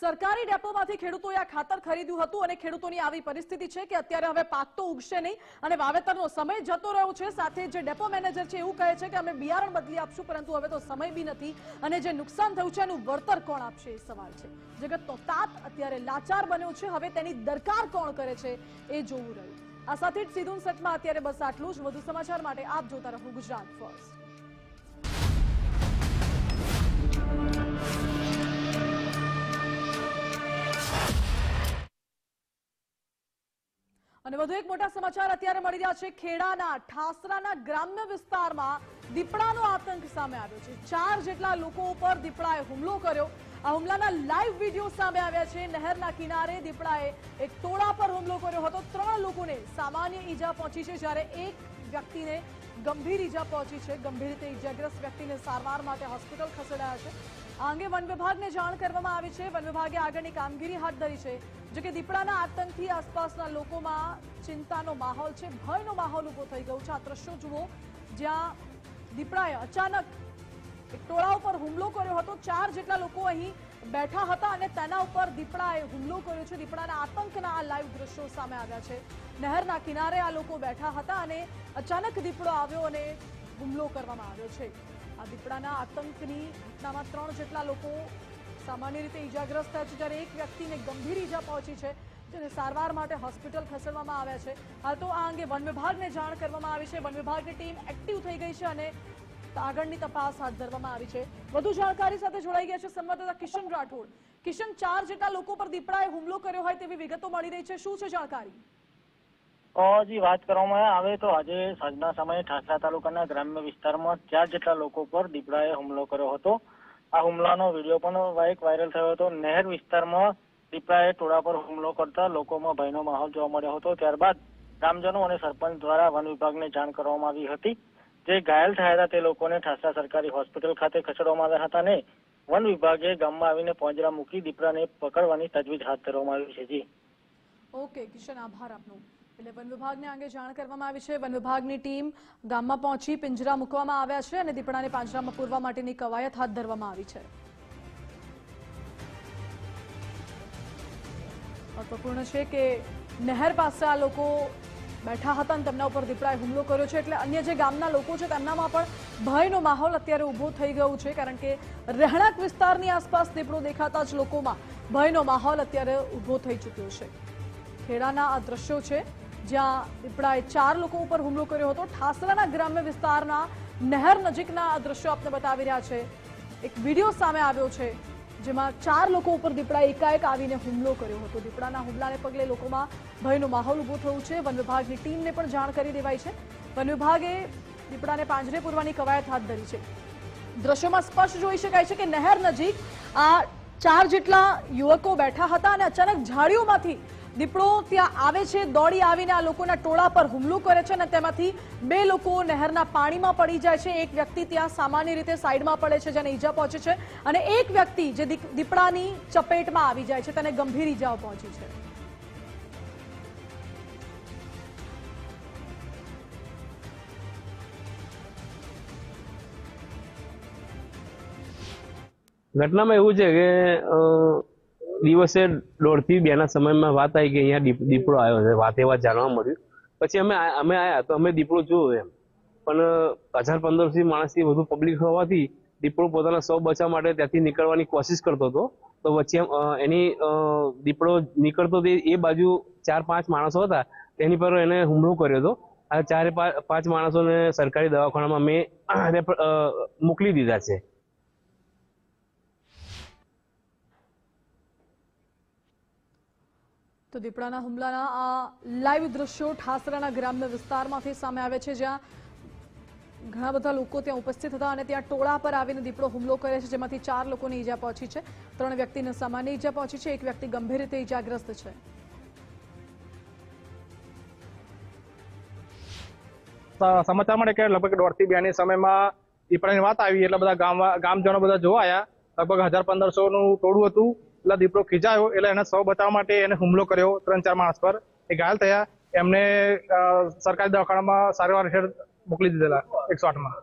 સરકારી ડેપોમાંથી ખેડૂતોએ આ ખાતર ખરીદ્યું હતું અને ખેડૂતોની આવી પરિસ્થિતિ છે કે અત્યારે હવે પાક તો ઉગશે નહીં અને વાવેતરનો સમય જતો રહ્યો છે. સાથે જે ડેપો મેનેજર છે એવું કહે છે કે અમે બિયારણ બદલી આપશું, પરંતુ હવે તો સમય બી નથી. અને જે નુકસાન થયું છે એનું વળતર કોણ આપશે એ સવાલ છે. જગતનો તાત અત્યારે લાચાર બન્યો છે. હવે તેની દરકાર કોણ કરે છે એ જોવું રહ્યું. આ સાથે જ સીધું સચમાં અત્યારે બસ આટલું જ. વધુ સમાચાર માટે આપ જોતા રહો ગુજરાત ફર્સ્ટ. અને વધુ એક મોટા સમાચાર અત્યારે મળી રહ્યા છે. ખેડાના, ઠાસરાના ગ્રામ્ય વિસ્તારમાં દીપડાનો આતંક સામે આવ્યો છે. ચાર જેટલા લોકો ઉપર દીપડાએ હુમલો કર્યો. આ હુમલાના લાઈવ વીડિયો સામે આવ્યા છે. નહેરના કિનારે દીપડાએ એક ટોળા પર હુમલો કર્યો હતો. ત્રણ લોકોને સામાન્ય ઈજા પહોંચી છે જ્યારે એક વ્યક્તિને ગંભીર ઈજા પહોંચી છે. ગંભીર રીતે ઈજાગ્રસ્ત વ્યક્તિને સારવાર માટે હોસ્પિટલ ખસેડાયા છે. આ અંગે વન વિભાગને જાણ કરવામાં આવી છે. વન વિભાગે આગળની કામગીરી હાથ ધરી છે. જો કે દીપડાના આતંકથી આસપાસના લોકોમાં ચિંતાનો માહોલ છે. ભયનો માહોલ ઊભો થઈ ગયો છે. આ દ્રશ્યો જુઓ, જ્યાં દીપડાએ અચાનક ટોળા ઉપર હુમલો કર્યો હતો. ચાર જેટલા લોકો અહીં બેઠા હતા અને તેના ઉપર દીપડાએ હુમલો કર્યો છે. દીપડાના આતંકના આ લાઈવ દ્રશ્યો સામે આવ્યા છે. નહેરના કિનારે આ લોકો બેઠા હતા અને અચાનક દીપડો આવ્યો અને હુમલો કરવામાં આવ્યો છે. આ દીપડાના આતંકની ઘટનામાં ત્રણ જેટલા લોકો સામાન્ય રીતે ઈજાગ્રસ્ત થયા છે, જ્યારે એક વ્યક્તિને ગંભીર ઈજા પહોંચી છે, જેને સારવાર માટે હોસ્પિટલ ખસેડવામાં આવ્યા છે. હાલ તો આ અંગે વન વિભાગને જાણ કરવામાં આવી છે. વન વિભાગની ટીમ એક્ટિવ થઈ ગઈ છે અને આગળની તપાસ હાથ ધરવામાં આવી છે. વધુ જાણકારી સાથે જોડાઈ ગયા છે સંવાદદાતા કિશન રાઠોડ. કિશન, ચાર જેટલા લોકો પર દીપડાએ હુમલો કર્યો હોય તેવી વિગતો મળી રહી છે. શું છે જાણકારી? જી, વાત કરવામાં આવે તો આજે સાંજના સમયે ઠાસરા તાલુકાના ગ્રામ્ય વિસ્તારમાં ચાર જેટલા લોકો પર દીપડાએ હુમલો કર્યો હતો. આ હુમલાનો વીડિયો પણ વાયરલ થયો હતો. નહેર વિસ્તારમાં દીપડાએ ટોળા પર હુમલો કરતા લોકોમાં ભયનો માહોલ જોવા મળ્યો હતો. ત્યારબાદ ગ્રામજનો અને સરપંચ દ્વારા વન વિભાગને જાણ કરવામાં આવી હતી. જે ઘાયલ થયા હતા તે લોકોને ઠાસરા સરકારી હોસ્પિટલ ખાતે ખસેડવામાં આવ્યા હતા અને વન વિભાગે ગામમાં આવીને પોંજરા મૂકી દીપડાને પકડવાની તજવીજ હાથ ધરવામાં આવી છે. જી. ઓકે, કિશન, આભાર આપનો. એટલે વન વિભાગને અંગે જાણ કરવામાં આવી છે. વન વિભાગની ટીમ ગામમાં પહોંચી પિંજરા મૂકવામાં આવ્યા છે અને દીપડાને પાંજરામાં પૂરવા માટેની કવાયત હાથ ધરવામાં આવી છે. મહત્વપૂર્ણ છે કે નહેર પાસે આ લોકો બેઠા હતા અને તેમના ઉપર દીપડાએ હુમલો કર્યો છે. એટલે અન્ય જે ગામના લોકો છે, તેમનામાં પણ ભયનો માહોલ અત્યારે ઊભો થઈ ગયો છે, કારણ કે રહેણાંક વિસ્તારની આસપાસ દીપડો દેખાતા જ લોકોમાં ભયનો માહોલ અત્યારે ઊભો થઈ ચૂક્યો છે. ખેડાના આ દ્રશ્યો છે, જ્યાં દીપડાએ ચાર લોકો ઉપર હુમલો કર્યો હતો. ઠાસરાના ગ્રામ્ય વિસ્તારના નહેર નજીકના આ દ્રશ્યો આપને બતાવી રહ્યા છે. એક વીડિયો સામે આવ્યો છે. જેમાં ચાર લોકો ઉપર દીપડા એકાએક આવીને હુમલો કર્યો હતો. દીપડાના હુમલાને પગલે લોકોમાં ભયનો માહોલ ઊભો થયો છે. વન વિભાગની ટીમને પણ જાણ કરી દેવાઈ છે. વન વિભાગે દીપડાને પાંજરે પૂરવાની કવાયત હાથ ધરી છે. દ્રશ્યોમાં સ્પષ્ટ જોઈ શકાય છે કે નહેર નજીક આ ચાર જેટલા યુવકો બેઠા હતા અને અચાનક ઝાડીઓમાંથી દીપડો ત્યાં આવે છે, દોડી આવીને આ લોકોના ટોળા પર હુમલો કરે છે અને તેમાંથી બે લોકો નહેરના પાણીમાં પડી જાય છે. એક વ્યક્તિ ત્યાં સામાન્ય રીતે સાઈડમાં પડે છે, જેને ઈજા પહોંચે છે અને એક વ્યક્તિ જે દીપડાની ચપેટમાં આવી જાય છે, તેને ગંભીર ઈજાઓ પહોંચી છે. ઘટનામાં એવું છે કે દિવસે દોઢથી બે ના સમયમાં વાત આવી કે અહીંયા દીપડો આવ્યો છે, વાત એવા જાણવા મળ્યું. પછી અમે અમે આયા તો અમે દીપડો જોયો એમ. પણ હજાર પંદરસો માણસથી વધુ પબ્લિક હોવાથી દીપડો પોતાના સૌ બચાવ માટે ત્યાંથી નીકળવાની કોશિશ કરતો હતો. તો વચ્ચે એની દીપડો નીકળતો તે એ બાજુ ચાર પાંચ માણસો હતા. તેની પર એને હુમલો કર્યો હતો. આ ચારે પાંચ માણસોને સરકારી દવાખાનામાં મેં મોકલી દીધા છે. તો દીપડાના હુમલાના આ લાઈવ દ્રશ્યો ઠાસરાના ગ્રામ્ય વિસ્તારમાંથી સામે આવે છે, જ્યાં ઘણા બધા લોકો ત્યાં ઉપસ્થિત હતા અને ત્યાં ટોળા પર આવીને દીપડો હુમલો કરે છે, જેમાંથી ચાર લોકોને ઈજા પહોંચી છે. ત્રણ વ્યક્તિને સામાન્ય ઈજા પહોંચી છે, એક વ્યક્તિ ગંભીર રીતે ઈજાગ્રસ્ત છે. સમાચાર મળે કે લગભગ દોઢથી બેની સમયમાં દીપડાની વાત આવી, એટલે બધા ગામ ગામજનો બધા જોવા આવ્યા લગભગ હજાર પંદરસો નું ટોળું હતું. એટલે દીપડો ખીજાયો, એટલે એને સૌ બતાવવા માટે એને હુમલો કર્યો ત્રણ ચાર માણસ પર. એ ઘાયલ થયા. એમને સરકારી દવાખાનામાં સારવાર હેઠળ મોકલી દીધેલા, એકસો આઠમાં.